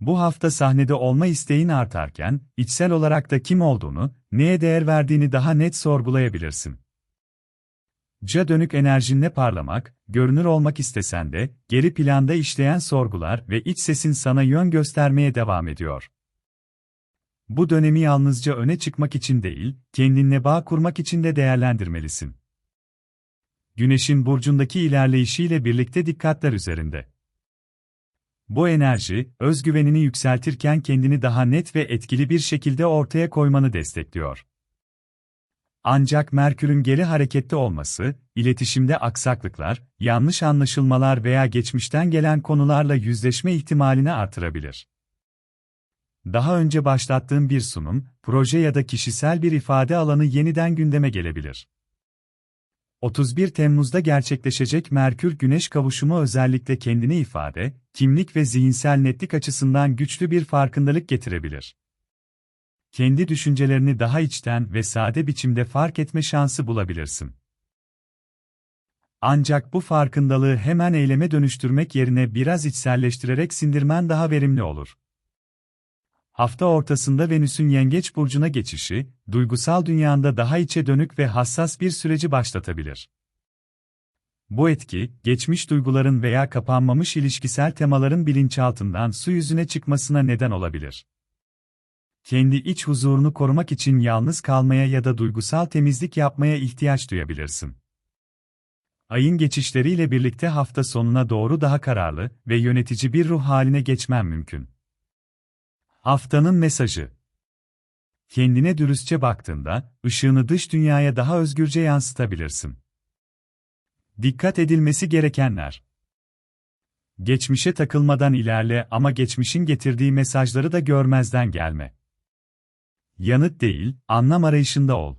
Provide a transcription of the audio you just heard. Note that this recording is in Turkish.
Bu hafta sahnede olma isteğin artarken, içsel olarak da kim olduğunu, neye değer verdiğini daha net sorgulayabilirsin. Ca dönük enerjinle parlamak, görünür olmak istesen de, geri planda işleyen sorgular ve iç sesin sana yön göstermeye devam ediyor. Bu dönemi yalnızca öne çıkmak için değil, kendinle bağ kurmak için de değerlendirmelisin. Güneşin burcundaki ilerleyişiyle birlikte dikkatler üzerinde. Bu enerji, özgüvenini yükseltirken kendini daha net ve etkili bir şekilde ortaya koymanı destekliyor. Ancak Merkür'ün geri harekette olması, iletişimde aksaklıklar, yanlış anlaşılmalar veya geçmişten gelen konularla yüzleşme ihtimalini artırabilir. Daha önce başlattığın bir sunum, proje ya da kişisel bir ifade alanı yeniden gündeme gelebilir. 31 Temmuz'da gerçekleşecek Merkür-Güneş kavuşumu özellikle kendini ifade, kimlik ve zihinsel netlik açısından güçlü bir farkındalık getirebilir. Kendi düşüncelerini daha içten ve sade biçimde fark etme şansı bulabilirsin. Ancak bu farkındalığı hemen eyleme dönüştürmek yerine biraz içselleştirerek sindirmen daha verimli olur. Hafta ortasında Venüs'ün Yengeç burcuna geçişi, duygusal dünyanda daha içe dönük ve hassas bir süreci başlatabilir. Bu etki, geçmiş duyguların veya kapanmamış ilişkisel temaların bilinçaltından su yüzüne çıkmasına neden olabilir. Kendi iç huzurunu korumak için yalnız kalmaya ya da duygusal temizlik yapmaya ihtiyaç duyabilirsin. Ayın geçişleriyle birlikte hafta sonuna doğru daha kararlı ve yönetici bir ruh haline geçmen mümkün. Haftanın mesajı Kendine dürüstçe baktığında, ışığını dış dünyaya daha özgürce yansıtabilirsin. Dikkat edilmesi gerekenler Geçmişe takılmadan ilerle ama geçmişin getirdiği mesajları da görmezden gelme. Yanıt değil, anlam arayışında ol.